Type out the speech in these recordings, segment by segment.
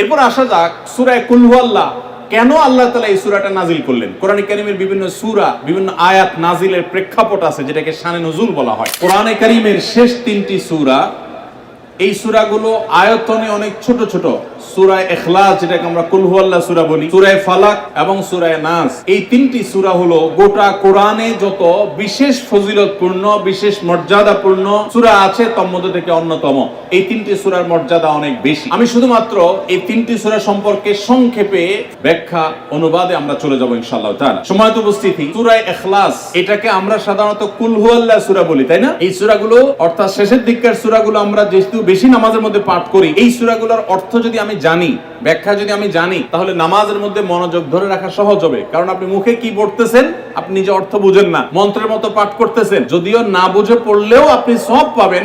এরপর আসা যাক সুরায় কুলহুয়াল্লাহ কেন আল্লাহ তালা এই সুরাটা নাজিল করলেন? কোরআন কারিমের বিভিন্ন সুরা, বিভিন্ন আয়াত নাজিলের প্রেক্ষাপট আছে, যেটাকে শানে নজুল বলা হয়। কোরআনে কারিমের শেষ তিনটি সুরা, এই সুরাগুলো আয়তনে অনেক ছোট ছোট। সুরায় এখলাস, যেটাকে আমরা সুরা বলি, সুরায় ফালাক এবং সুরায় নাস। এই তিনটি সুরা হলো গোটা কোরআনে যত বিশেষ ফজিলতপূর্ণ, বিশেষ মর্যাদাপূর্ণ সুরা আছে থেকে অন্যতম। এই তিনটি সুরার মর্যাদা অনেক বেশি। আমি শুধুমাত্র এই তিনটি সুরা সম্পর্কে সংক্ষেপে ব্যাখ্যা অনুবাদে আমরা চলে যাব ইনশাআল্লাহ তাআলা। সময়ত উপস্থিতি, সুরায় এখলাস, এটাকে আমরা সাধারণত কুলহু আল্লাহ সুরা বলি, তাই না? এই সুরাগুলো, অর্থাৎ শেষের দিককার সুরাগুলো আমরা যেহেতু বেশি নামাজের মধ্যে পাঠ করি, এই সুরাগুলোর অর্থ যদি আমি জানি, ব্যাখ্যা যদি আমি জানি, তাহলে নামাজের মধ্যে মনোযোগ ধরে রাখা সহজ হবে। কারণ আপনি মুখে কি পড়তেছেন, আপনি নিজে অর্থ বুঝেন না। মন্ত্রের মতো পাঠ করতেছেন। যদিও না বুঝে পড়লেও আপনি সব পাবেন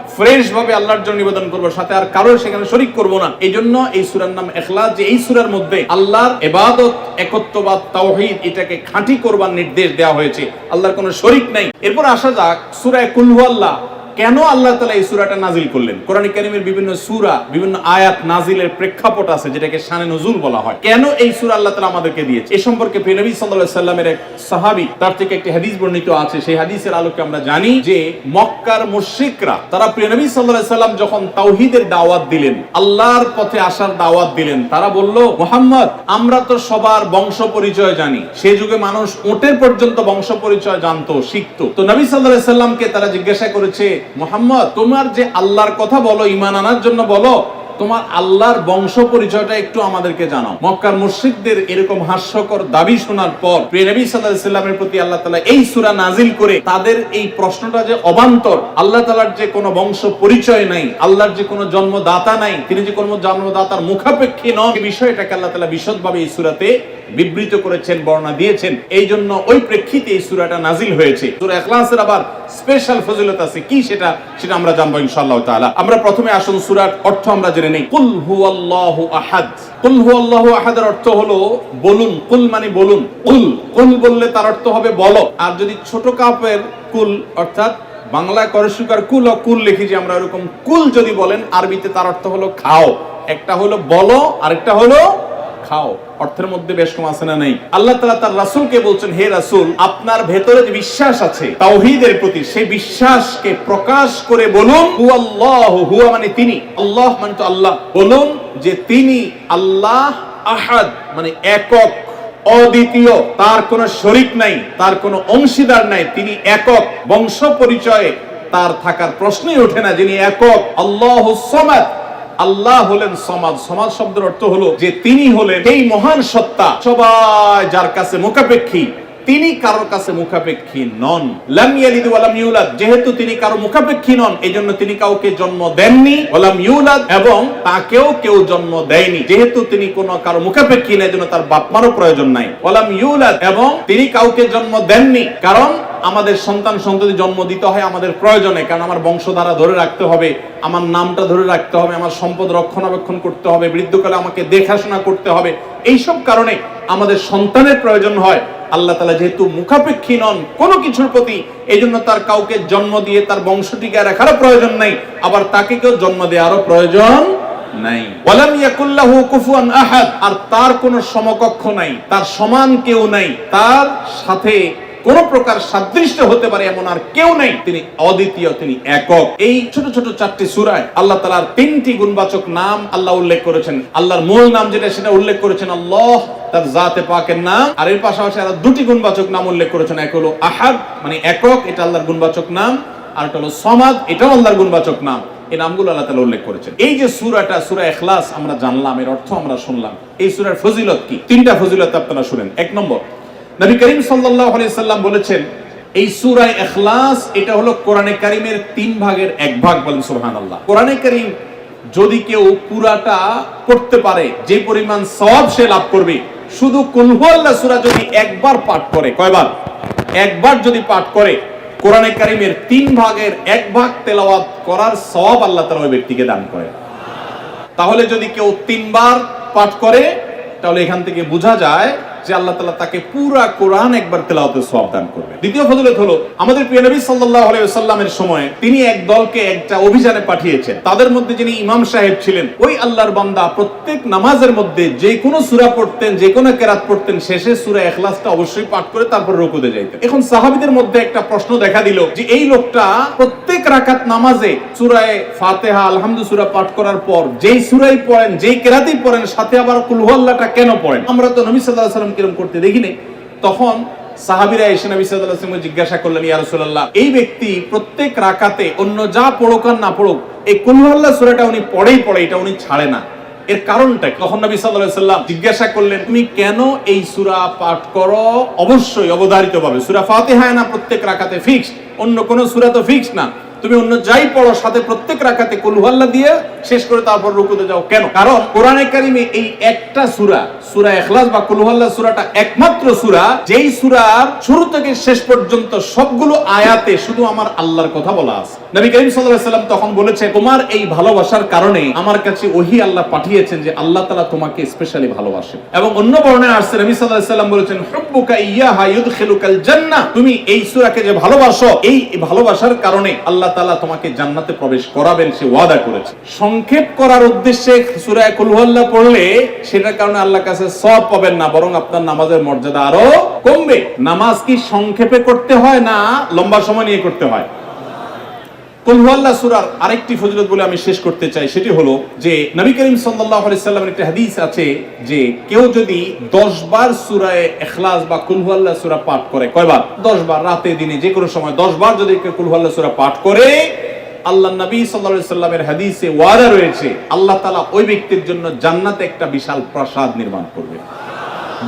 ফ্রেশ ভাবে আল্লাহর জন্য নিবেদন করব, সাথে আর কারোর সেখানে শরিক করব না। এই জন্য এই সুরার নাম এখলাস, যে এই সুরার মধ্যে আল্লাহর এবাদত একত্ববাদ, তাওহিদ, এটাকে খাঁটি করবার নির্দেশ দেওয়া হয়েছে। আল্লাহর কোনো শরিক নাই। এরপর আসা যাক সুরায় কুলহু আল্লাহ কেন আল্লাহ তালা এই সুরাটা নাজিল করলেন? কোরআন কারিমের বিভিন্ন সুরা, বিভিন্ন আয়াত নাজিলের প্রেক্ষাপট আছে, যেটাকে শানে নজুল বলা হয়। কেন এই সুরা আল্লাহ তালা আমাদেরকে দিয়েছে? এ সম্পর্কে নবী সাল্লাল্লাহু সাল্লামের এক সাহাবী, তার থেকে একটি হাদিস বর্ণিত আছে। সেই হাদিসের আলোকে আমরা জানি যে, মক্কার মুশরিকরা, তারা প্রিয় নবী সাল্লাল্লাহু সাল্লাম যখন তাওহীদের দাওয়াত দিলেন, আল্লাহর পথে আসার দাওয়াত দিলেন, তারা বলল, মোহাম্মদ, আমরা তো সবার বংশ পরিচয় জানি। সে যুগে মানুষ ওটের পর্যন্ত বংশ পরিচয় জানতো, শিখতো। তো নবী সাল্লাল্লাহু সাল্লামকে তারা জিজ্ঞাসা করেছে মোহাম্মদ তোমার যে আল্লাহর কথা বলো ইমান আনার জন্য বলো তোমার আল্লাহর বংশ পরিচয়টা একটু আমাদেরকে জানাও। মক্কার মুশরিকদের এরকম হাস্যকর দাবি শোনার পর নবী সাল্লামের প্রতি আল্লাহ তাআলা এই সূরা নাজিল করে তাদের এই প্রশ্নটা যে অবান্তর, আল্লাহ তাআলার যে কোনো বংশ পরিচয় নাই, আল্লাহর যে কোনো জন্মদাতা নাই, তিনি যে কোনো জন্মদাতার মুখাপেক্ষী নন, এই বিষয়টাকে আল্লাহ তাআলা বিশদভাবে এই সূরাতে বিবৃত করেছেন, বর্ণনা দিয়েছেন। এই জন্য ওই প্রেক্ষিতে এই সুরাটা নাজিল হয়েছে। সূরা ইখলাসের আবার স্পেশাল ফজিলত আছে। কি সেটা? সেটা আমরা জানব ইনশাআল্লাহ তাআলা। আমরা প্রথমে আসুন সূরার অর্থ আমরা জেনে নেই। কুল হুয়াল্লাহু আহাদ। কুল হুয়াল্লাহু আহাদের অর্থ হলো বলুন, কুল মানে বলুন। কুল কুল বললে তার অর্থ হবে বলো। আর যদি ছোট কাপের কুল, অর্থাৎ বাংলায় করসুকার কুল ও কুল লিখি যে আমরা এরকম কুল যদি বলেন, আরবিতে তার অর্থ হলো খাও। একটা হলো বলো, আরেকটা হলো খাও। অর্থের মধ্যে বেশ কম আছে না নেই? আল্লাহ তালা তার রাসুলকে বলছেন, হে রাসুল, আপনার ভেতরে যে বিশ্বাস আছে, তাওহীদের প্রতি সেই বিশ্বাসকে প্রকাশ করে বলুন হু আল্লাহ হুয়া মানে তিনি। আল্লাহ মানে তো আল্লাহ। বলুন যে তিনি আল্লাহ আহাদ মানে একক, অদ্বিতীয়। তার কোনো শরিক নাই, তার কোনো অংশীদার নাই, তিনি একক। বংশ পরিচয়ে তার থাকার প্রশ্নই ওঠে না যিনি একক। আল্লাহ সমাদ। আল্লাহ হলেন সমাজ। সমাজ শব্দের অর্থ হলো যে তিনি হলেন এই মহান সত্তা। সবাই যার কাছে মুখাপেক্ষী, তিনি কারোর কাছে মুখাপেক্ষী নন। লাম ইয়ালিদ ইউলাদ, যেহেতু তিনি কারও মুখাপেক্ষী নন, এজন্য তিনি কাউকে জন্ম দেননি। ওয়া ইউলাদ, এবং তাকেও কেউ জন্ম দেয়নি। যেহেতু তিনি কোনো কারও মুখাপেক্ষী না, এজন্য তার বাপ মারও প্রয়োজন নাই। ওয়া ইউলাদ, এবং তিনি কাউকে জন্ম দেননি। কারণ আমাদের সন্তান সন্ততি জন্ম দিতে হয় আমাদের প্রয়োজনে, কারণ আমার বংশধারা ধরে রাখতে হবে, আমার নামটা ধরে রাখতে হবে, আমার সম্পদ রক্ষণাবেক্ষণ করতে হবে, বৃদ্ধকালে আমাকে দেখাশোনা করতে হবে, এইসব কারণে আমাদের সন্তানের প্রয়োজন হয়। আল্লাহ তালা যেহেতু মুখাপেক্ষী নন কোনো কিছুর প্রতি এই জন্য তার কাউকে জন্ম দিয়ে তার বংশটিকে রাখারও প্রয়োজন নাই, আবার তাকে কেউ জন্ম দেওয়ারও প্রয়োজন আর তার কোনো সমকক্ষ নাই, তার সমান কেউ নাই, তার সাথে কোন প্রকার সাদৃশ্য হতে পারে এমন আর কেউ নেই। তিনি অদ্বিতীয়, তিনি একক। এই ছোট ছোট চারটি সুরায় আল্লাহ তালার তিনটি গুণবাচক নাম আল্লাহ উল্লেখ করেছেন। আল্লাহর মূল নাম যেটা, সেটা উল্লেখ করেছেন আল্লাহ, তার জাতে পাকের নাম। আর এর পাশাপাশি আরও দুটি গুণবাচক নাম উল্লেখ করেছেন। এক হলো আহাদ মানে একক, এটা আল্লাহর গুণবাচক নাম। আর একটা হলো সমাদ, এটাও আল্লাহর গুণবাচক নাম। এই নামগুলো আল্লাহ তালা উল্লেখ করেছেন। এই যে সুরাটা, সুরা এখলাস আমরা জানলাম, এর অর্থ আমরা শুনলাম। এই সুরার ফজিলত কি? তিনটা ফজিলত আপনারা শুনেন। এক নম্বর নবী করিম আলাইহি সাল্লাম বলেছেন, এই সূরা ইখলাস এটা হলো কোরআনে কারিমের তিন ভাগের এক ভাগ বলেন সুবহানাল্লাহ। কোরআনে কারিম যদি কেউ পুরাটা পড়তে পারে, যে পরিমাণ সওয়াব সে লাভ করবে। শুধু কুলহুয়াল্লাহ সূরা যদি একবার পাঠ করে, কয়বার? একবার যদি পাঠ করে, কোরআনে কারিমের তিন ভাগের এক ভাগ তেলাওয়াত করার সওয়াব আল্লাহ তাআলা ওই ব্যক্তিকে দান করে। তাহলে যদি কেউ তিনবার পাঠ করে, তাহলে এখান থেকে বোঝা যায় যে আল্লাহ তাআলা তাকে পুরা কোরআন একবার তেলাওয়াতের সওয়াব দান করবে। দ্বিতীয় ফজিলত হলো, আমাদের প্রিয় নবী সাল্লাল্লাহু আলাইহি ওয়াসাল্লামের সময় তিনি এক দলকে একটা অভিযানে পাঠিয়েছেন। তাদের মধ্যে যিনি ইমাম সাহেব ছিলেন, ওই আল্লাহর বান্দা প্রত্যেক নামাজের মধ্যে যে কোনো সূরা পড়তেন, যে কোনো কেরাত পড়তেন, শেষে সূরা ইখলাসটা অবশ্যই পাঠ করে তারপর রুকুতে যাইতেন। এখন সাহাবিদের মধ্যে একটা প্রশ্ন দেখা দিল যে, এই লোকটা প্রত্যেক রাকাত নামাজে সুরায় ফাতিহা আলহামদু সূরা পাঠ করার পর যেই সূরাই পড়েন, যেই কেরাতেই পড়েন, সাথে আবার কুল হুয়াল্লাহটা কেন পড়েন? আমরা তো নবী ওয়াসাল্লাম কিরম করতে দেখিনি তখন সাহাবীরা এসে নবী সাল্লাল্লাহু ওয়াসাল্লামকে জিজ্ঞাসা করলেন, ইয়া রাসূলুল্লাহ, এই ব্যক্তি প্রত্যেক রাকাতে অন্য যা পড়ুক আর না পড়ুক, এই কুল হুয়াল্লাহ সূরাটা উনি পড়েই পড়ে, এটা উনি ছাড়ে না। এর কারণটা তখন নবী সাল্লাল্লাহু সাল্লাম জিজ্ঞাসা করলেন, তুমি কেন এই সূরা পাঠ করো? অবশ্যই অবধারিতভাবে। সূরা ফাতিহা না প্রত্যেক রাকাতে ফিক্সড অন্য কোন সূরা তো ফিক্সড না। তুমি অন্য যাই পড়ো, সাথে প্রত্যেক রাকাতে কুলহুয়াল্লাহ দিয়ে শেষ করে তারপর রুকুতে যাও। কেন? কারণ কোরআনে কারিমে এই একটা সূরা সূরা ইখলাস বা কুলহুয়াল্লাহ সূরাটা একমাত্র সূরা, যেই সূরার শুরু থেকে শেষ পর্যন্ত সবগুলো আয়াতে শুধু আমার আল্লাহর কথা বলা আছে। নবী করিম সাল্লাল্লাহু আলাইহি তখন বলেছে তোমার এই ভালোবাসার কারণে আমার কাছে ওহি আল্লাহ পাঠিয়েছেন যে আল্লাহ তাআলা তোমাকে স্পেশালি ভালোবাসে। এবং অন্য বর্ণনায় আসছে, নবী সাল্লাল্লাহু সাল্লাম বলেছেন, হুব্বুকা ইয়াহা ইউদখিলুকাল জান্নাহ। তুমি এই সূরাকে যে ভালোবাসো, এই ভালোবাসার কারণে আল্লাহ তাআলা তোমাকে জান্নাতে প্রবেশ করাবেন, সে ওয়াদা করেছে। সংক্ষেপ করার উদ্দেশ্যে সুরায় কুলহল্লা পড়লে সেটার কারণে আল্লাহ কাছে সব পাবেন না, বরং আপনার নামাজের মর্যাদা আরও কমবে। নামাজ কি সংক্ষেপে করতে হয় না লম্বা সময় নিয়ে করতে হয়? কুলহুয়াল্লাহ সূরার আরেকটি ফজিলত বলে আমি শেষ করতে চাই, সেটি হলো যে নবী করিম আলাইহি সাল্লামের একটা হাদিস আছে যে কেউ যদি 10 বার সূরায়ে ইখলাস বা কুলহুয়াল্লাহ সূরা পাঠ করে, কয়বার? 10 বার, রাতে, দিনে, যে কোনো সময় 10 বার যদি কেউ কুলহুয়াল্লাহ সূরা পাঠ করে, আল্লাহ নবী আলাইহি সাল্লামের হাদিসে ওয়াদা রয়েছে, আল্লাহ তালা ওই ব্যক্তির জন্য জান্নাতে একটা বিশাল প্রাসাদ নির্মাণ করবে।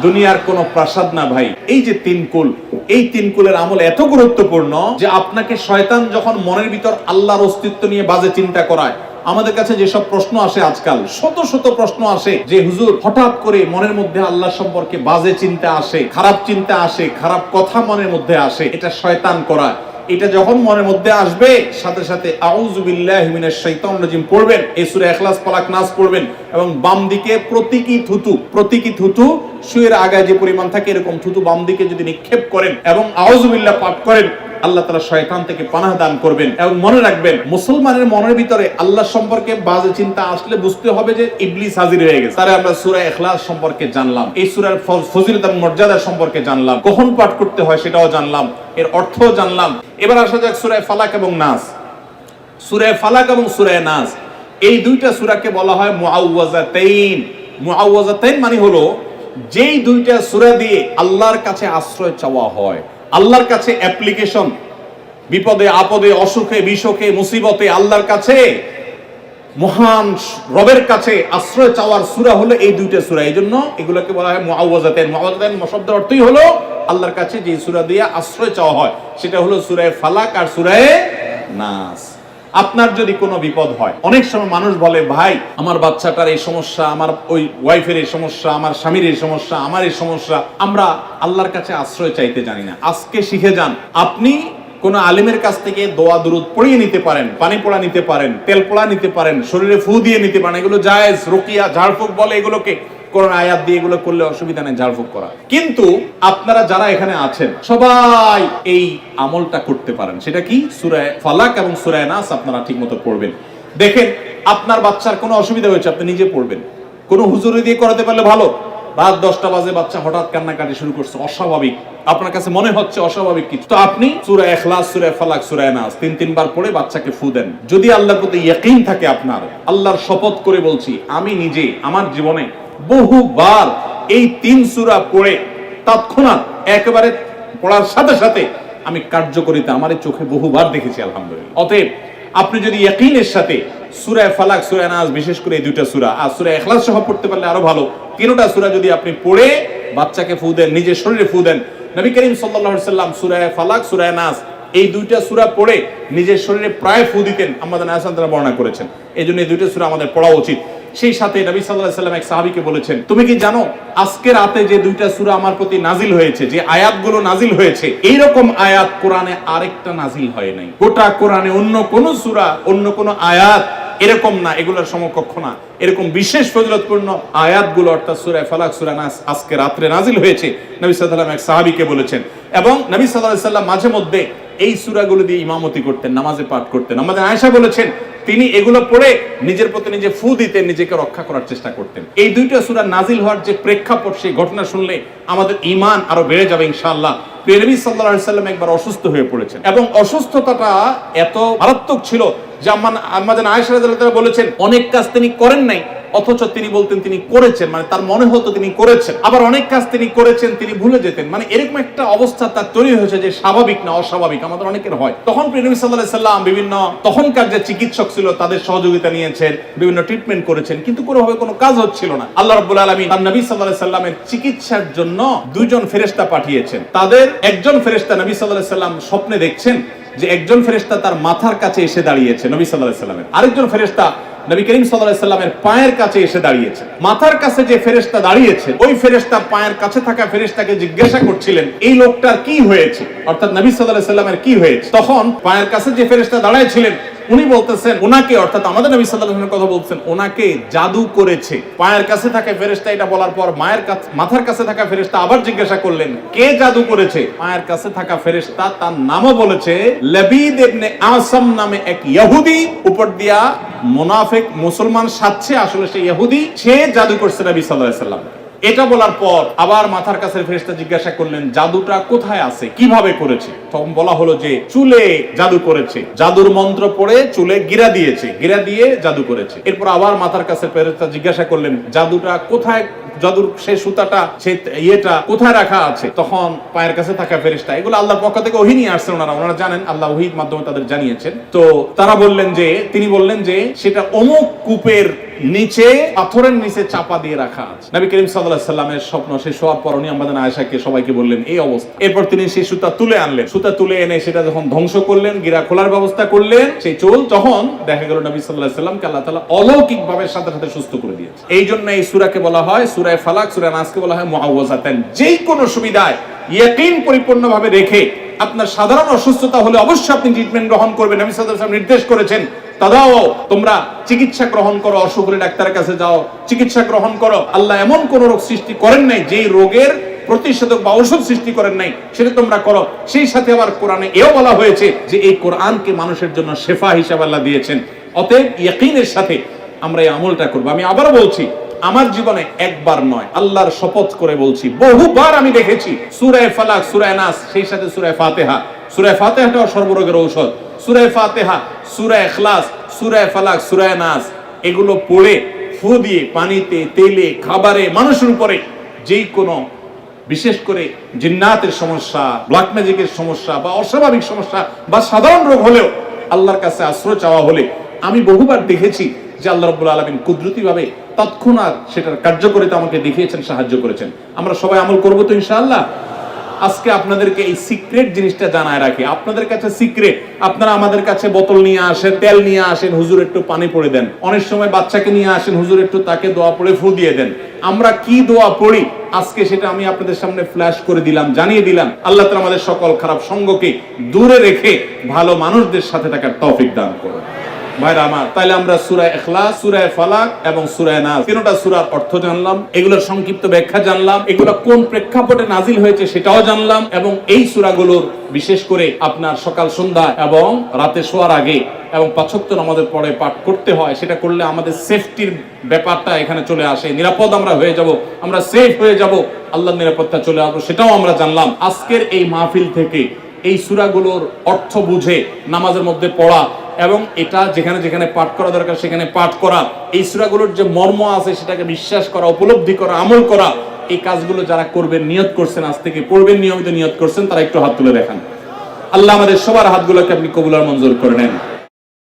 দুনিয়ার কোন প্রাসাদ না ভাই। এই যে তিন কুল, এই তিন কুলের আমল এত গুরুত্বপূর্ণ যে আপনাকে শয়তান যখন মনের ভিতর আল্লাহর অস্তিত্ব নিয়ে বাজে চিন্তা করায়, আমাদের কাছে যেসব প্রশ্ন আসে আজকাল, শত শত প্রশ্ন আসে যে, হুজুর, হঠাৎ করে মনের মধ্যে আল্লাহ সম্পর্কে বাজে চিন্তা আসে, খারাপ চিন্তা আসে, খারাপ কথা মনের মধ্যে আসে, এটা শয়তান করায়। এটা যখন মনের মধ্যে আসবে, সাথে সাথে রাজিম পড়বেন, এই সুরে এখলাস পালাক নাচ পড়বেন এবং বাম দিকে প্রতীকী থুতু প্রতীকী থুতু, শুয়ের আগায় যে পরিমাণ থাকে এরকম থুতু বাম দিকে যদি নিক্ষেপ করেন এবং আউজুবিল্লাহ পাঠ করেন আল্লাহ তালা শয়তান থেকে পানাহ দান করবেন এবং মনে রাখবেন, মুসলমানের মনের ভিতরে আল্লাহ সম্পর্কে বাজে চিন্তা আসলে বুঝতে হবে যে ইবলিস হাজির হয়ে গেছে। তারে আমরা সূরা ইখলাস সম্পর্কে জানলাম, এই সুরার ফজিলত মর্যাদা সম্পর্কে জানলাম, কখন পাঠ করতে হয় সেটাও জানলাম, এর অর্থও জানলাম। এবার আসা যাক সুরায় ফালাক এবং নাস। সুরায় ফালাক এবং সূরা নাস, এই দুইটা সূরাকে বলা হয় মুআউযাতাইন মুআউযাতাইন মানে হলো, যেই দুইটা সূরা দিয়ে আল্লাহর কাছে আশ্রয় চাওয়া হয়। আল্লাহর কাছে অ্যাপ্লিকেশন বিপদে, আপদে, অসুখে বিশোকে মুসিবতে আল্লাহর কাছে। মহান রবের কাছে আশ্রয় চাওয়ার সুরা হলো এই দুইটা সুরা। এই জন্য এগুলোকে বলা হয় মহাওয়াজাতেন মহাওয়াজাতেন শব্দের অর্থই হলো আল্লাহর কাছে যে সুরা দিয়ে আশ্রয় চাওয়া হয়, সেটা হলো সুরায় ফালাক আর সুরায় নাস। আপনার যদি কোনো বিপদ হয়, অনেক সময় মানুষ বলে, ভাই, আমার বাচ্চাটার এই সমস্যা, আমার ওই ওয়াইফের এই সমস্যা, আমার স্বামীর এই সমস্যা, আমার এই সমস্যা, আমরা আল্লাহর কাছে আশ্রয় চাইতে জানি না। আজকে শিখে যান, আপনি কোন আলিমের কাছ থেকে দোয়া, দুরুদ পড়িয়ে নিতে পারেন, পানি পোড়া নিতে পারেন, তেল পোড়া নিতে পারেন, শরীরে ফু দিয়ে নিতে পারেন, এগুলো জায়েজ, রুকিয়া, ঝাড়ফুঁক বলে এগুলোকে কোন আয়াত দিয়ে এগুলো করলে অসুবিধা নেই, ঝাড়ফুঁক করা। কিন্তু আপনারা যারা এখানে আছেন, সবাই এই আমলটা করতে পারেন। সেটা কি? সুরায় ফালাক এবং সুরায় নাস আপনারা ঠিকমতো পড়বেন। দেখেন, আপনার বাচ্চার কোনো অসুবিধা হয়েছে, আপনি নিজে পড়বেন। কোনো হুজুরি দিয়ে করাতে পারলে ভালো। রাত দশটা বাজে, বাচ্চা হঠাৎ কান্নাকাটি শুরু করছে, অস্বাভাবিক। আপনার কাছে মনে হচ্ছে অস্বাভাবিক কিছু। তো আপনি সুরা এখলাস সুরা ফালাক, সুরা নাস তিন, তিনবার পড়ে বাচ্চাকে ফু দেন। যদি আল্লাহর প্রতি ইয়াকিন থাকে আপনার, আল্লাহর শপথ করে বলছি, আমি নিজে, আমার জীবনে বহুবার এই তিন সূরা পড়ে তৎক্ষণাৎ একেবারে পড়ার সাথে সাথে আমি কার্যকরিতা আমার চোখে বহুবার দেখেছি, আলহামদুলিল্লাহ। অতএব আপনি যদি ইয়াকিনের সাথে সূরা ফালাক, সূরা নাস, বিশেষ করে এই দুইটা সূরা, আর সূরা ইখলাস সহ পড়তে পারলে আরও ভালো। তিনটা সূরা যদি আপনি পড়ে বাচ্চাকে ফু দেন, নিজের শরীরে ফু দেন, নবী করিম আলাইহি সাল্লাম সূরা ফালাক, সূরা নাস, এই দুইটা সূরা পড়ে নিজের শরীরে প্রায় ফু দিতেন আমাদের আয়াসান তারা বর্ণনা করেছেন। এই জন্য এই দুইটা সূরা আমাদের পড়া উচিত। সেই সাথে নবী আলাইহি সাল্লাম এক সাহাবীকে বলেছেন, তুমি কি জানো, আজকে রাতে যে দুইটা সূরা আমার প্রতি নাজিল হয়েছে, যে আয়াতগুলো নাজিল হয়েছে এই রকম আয়াত কোরআনে আরেকটা নাজিল হয় নাই। গোটা কোরআনে অন্য কোন সূরা, অন্য কোন আয়াত এরকম না, এগুলোর সমকক্ষ না। এরকম বিশেষ ফজিলতপূর্ণ আয়াতগুলো অর্থাৎ সূরা ফালাক, সূরা নাস আজকে রাত্রে নাজিল হয়েছে, নবী সাল্লাম এক সাহাবীকে বলেছেন। এবং নবী আলাইহি সাল্লাম মাঝে মধ্যে এই সূরাগুলো দিয়ে ইমামতি করতেন, নামাজে পাঠ করতেন। আমাদের আয়েশা বলেছেন তিনি এগুলো পড়ে নিজের প্রতি নিজে ফু দিতে নিজেকে রক্ষা করার চেষ্টা করতেন। এই দুইটা সুরা নাজিল হওয়ার যে প্রেক্ষাপট, সেই ঘটনা শুনলে আমাদের ইমান আরও বেড়ে যাবে ইনশাআল্লাহ। সাল্লাল্লাহু আলাইহি সাল্লাম একবার অসুস্থ হয়ে পড়েছেন। এবং অসুস্থতাটা এত মারাত্মক ছিল যে আমাদের বলেছেন, অনেক কাজ তিনি করেন নাই, অথচ তিনি বলতেন তিনি করেছেন মানে তার মনে হতো তিনি করেছেন। আবার অনেক কাজ তিনি করেছেন, তিনি ভুলে যেতেন। মানে এরকম একটা অবস্থা তার তৈরি হয়েছে যে স্বাভাবিক না অস্বাভাবিক, আমাদের অনেকের হয়। তখন সাল্লাল্লাহু আলাইহি সাল্লাম বিভিন্ন তখনকার যে চিকিৎসক ছিল, তাদের সহযোগিতা নিয়েছেন, বিভিন্ন ট্রিটমেন্ট করেছেন, কিন্তু কোনোভাবে কোনো কাজ হচ্ছিল না। আল্লাহ রাব্বুল আলামিন তার নবী আলাইহি সাল্লামের চিকিৎসার জন্য দুইজন ফেরেশতা পাঠিয়েছেন। তাদের একজন ফেরেস্তা নবী সাল্লাহ সাল্লাম স্বপ্নে দেখছেন যে একজন ফেরেস্তা তার মাথার কাছে এসে দাঁড়িয়েছে নবী সাল্লাহ সাল্লামের। আরেকজন ফেরেস্তা নবী করিম সাল্লাহ সাল্লামের পায়ের কাছে এসে দাঁড়িয়েছে। মাথার কাছে যে ফেরেস্তা দাঁড়িয়েছে, ওই ফেরেস্তা পায়ের কাছে থাকা ফেরেস্তাকে জিজ্ঞাসা করছিলেন, এই লোকটার কি হয়েছে? অর্থাৎ নবী সাল্লাহ সাল্লামের কি হয়েছে? তখন পায়ের কাছে যে ফেরেশতা দাঁড়াইছিলেন উনি বলতেছেন, ওনাকে, অর্থাৎ আমাদের নবী সাল্লাল্লাহু আলাইহি কথা বলছেন, ওনাকে জাদু করেছে। পায়ের কাছে থাকা ফেরেশতা, এটা বলার পর মায়ের কাছে মাথার কাছে থাকা ফেরেশতা আবার জিজ্ঞাসা করলেন, কে জাদু করেছে? পায়ের কাছে থাকা ফেরেশতা তার নামও বলেছে, লবিদ ইবনে আসম নামে এক ইহুদি উপর দিয়া মুনাফিক মুসলমান সাচ্ছে আসলে সে ইহুদি সে জাদু করছে নবী সাল্লাল্লাহু আলাইহি এটা বলার পর আবার মাথার কাছে ফেরেশতা জিজ্ঞাসা করলেন, জাদুটা কোথায় আছে? কীভাবে করেছে? তখন বলা হলো যে, চুলে জাদু করেছে। জাদুর মন্ত্র পড়ে চুলে গিরা দিয়েছে। গিরা দিয়ে জাদু করেছে। এরপর আবার মাথার কাছে ফেরেশতা জিজ্ঞাসা করলেন, জাদুটা কোথায়? জাদুর সেই সুতাটা সেই ইয়েটা কোথায় রাখা আছে? তখন পায়ের কাছে থাকা ফেরেশতা, এগুলো আল্লাহর পক্ষ থেকে ওহি নিয়ে আসছেন ওনারা। ওনারা জানেন, আল্লাহ ওহির মাধ্যমে তাদের জানিয়েছেন। তো তারা বললেন যে, তিনি বললেন যে, সেটা অমুক কূপের নিচে পাথরের নিচে চাপা দিয়ে রাখা আছে। নবী করিম আলাইহি সাল্লামের স্বপ্ন, সেই শোয়ার পর উনি আমাদের আয়েশাকে সবাইকে বললেন, এই অবস্থা। এরপর তিনি সেই সুতা তুলে আনলেন। সুতা তুলে এনে সেটা যখন ধ্বংস করলেন, গিরা খোলার ব্যবস্থা করলেন, সেই চোল তখন দেখা গেল নবী আলাইহি সাল্লামকে আল্লাহ তাআলা অলৌকিক ভাবে সাথে সাথে সুস্থ করে দিয়েছে। এই জন্য এই সুরাকে বলা হয় সুরায় ফালাক, সুরায় নাসকে বলা হয় মুআওয়াযাতান যেই কোনো সুবিধায় ইয়াকিন পরিপূর্ণভাবে রেখে আপনার সাধারণ অসুস্থতা হলে অবশ্যই আপনি ট্রিটমেন্ট গ্রহণ করবেন। আলাইহি ওয়াসাল্লাম নির্দেশ করেছেন, তাদাও, তোমরা চিকিৎসা গ্রহণ করো, অসুখ হলে ডাক্তারের কাছে যাও। চিকিৎসা গ্রহণ করো। আল্লাহ এমন কোন রোগ সৃষ্টি করেন নাই, যেই রোগের প্রতিষেধক বা ঔষধ সৃষ্টি করেন নাই, সেটা তোমরা করো। সেই সাথে আবার কোরআনে এও বলা হয়েছে যে, এই কোরআনকে মানুষের জন্য শেফা হিসাবে আল্লাহ দিয়েছেন। অতএব ইয়াকিনের সাথে আমরা এই আমলটা করব। আমি আবারও বলছি আমার জীবনে একবার নয়, আল্লাহর শপথ করে বলছি, বহুবার আমি দেখেছি সুরায় ফালাক সুরায় নাস, সেই সাথে সুরায় ফাতেহা। সুরায় ফাতেহাটাও সর্বরোগের ঔষধ। সুরায় ফাতেহা সুরায় ইখলাস সুরায় ফালাক সুরায় নাস, এগুলো পড়ে, ফু দিয়ে পানিতে, তেলে, খাবারে, মানুষের উপরে যেই কোনো বিশেষ করে জিন্নাতের সমস্যা ব্ল্যাক ম্যাজিকের সমস্যা বা অস্বাভাবিক সমস্যা বা সাধারণ রোগ হলেও আল্লাহর কাছে আশ্রয় চাওয়া হলে, আমি বহুবার দেখেছি যে আল্লাহ রব্বুল আলমিন কুদরতিভাবে তৎক্ষণাৎ সেটার কার্যকরিতা আমাকে দেখিয়েছেন, সাহায্য করেছেন। আমরা সবাই আমল করব তো ইনশাআল্লাহ? আজকে আপনাদেরকে এই সিক্রেট জিনিসটা জানায় রাখি। আপনাদের কাছে সিক্রেট আপনারা আমাদের কাছে বোতল নিয়ে আসেন, তেল নিয়ে আসেন, হুজুর একটু পানি পড়ে দেন। অনেক সময় বাচ্চাকে নিয়ে আসেন, হুজুর একটু তাকে দোয়া পড়ে ফু দিয়ে দেন। আমরা কি দোয়া পড়ি? আজকে সেটা আমি আপনাদের সামনে ফ্ল্যাশ করে দিলাম, জানিয়ে দিলাম। আল্লাহ তাআলা আমাদের সকল খারাপ সঙ্গকে দূরে রেখে ভালো মানুষদের সাথে থাকার তৌফিক দান করুন। ভাইরা আমার, তাইলে আমরা সুরায় ইখলাস সুরায় ফালাক এবং সুরায় নাস তিনটা সূরার অর্থ জানলাম, এগুলোর সংক্ষিপ্ত ব্যাখ্যা জানলাম, এগুলো কোন প্রেক্ষাপটে নাজিল হয়েছে সেটাও জানলাম এবং এই সূরাগুলোর বিশেষ করে আপনার সকাল, সন্ধ্যা এবং রাতে শোয়ার আগে এবং পাঁচক্ত আমাদের পরে পাঠ করতে হয়, সেটা করলে আমাদের সেফটির ব্যাপারটা এখানে চলে আসে। নিরাপদ আমরা হয়ে যাব, আমরা সেফ হয়ে যাব, আল্লাহর নিরাপত্তা চলে আসব, সেটাও আমরা জানলাম। আজকের এই মাহফিল থেকে এই সূরাগুলোর অর্থ বুঝে নামাজের মধ্যে পড়া এবং এটা যেখানে যেখানে পাঠ করা দরকার, সেখানে পাঠ করা। এই সুরাগুলোর যে মর্ম আছে, সেটাকে বিশ্বাস করা, উপলব্ধি করা, আমল করা, এই কাজগুলো যারা করবেন, নিয়ত করছেন, আজ থেকে পড়বেন, নিয়মিত নিয়ত করছেন, তারা একটু হাত তুলে দেখান। আল্লাহ আমাদের সবার হাতগুলোকে আপনি কবুলার মঞ্জুর করে নেন।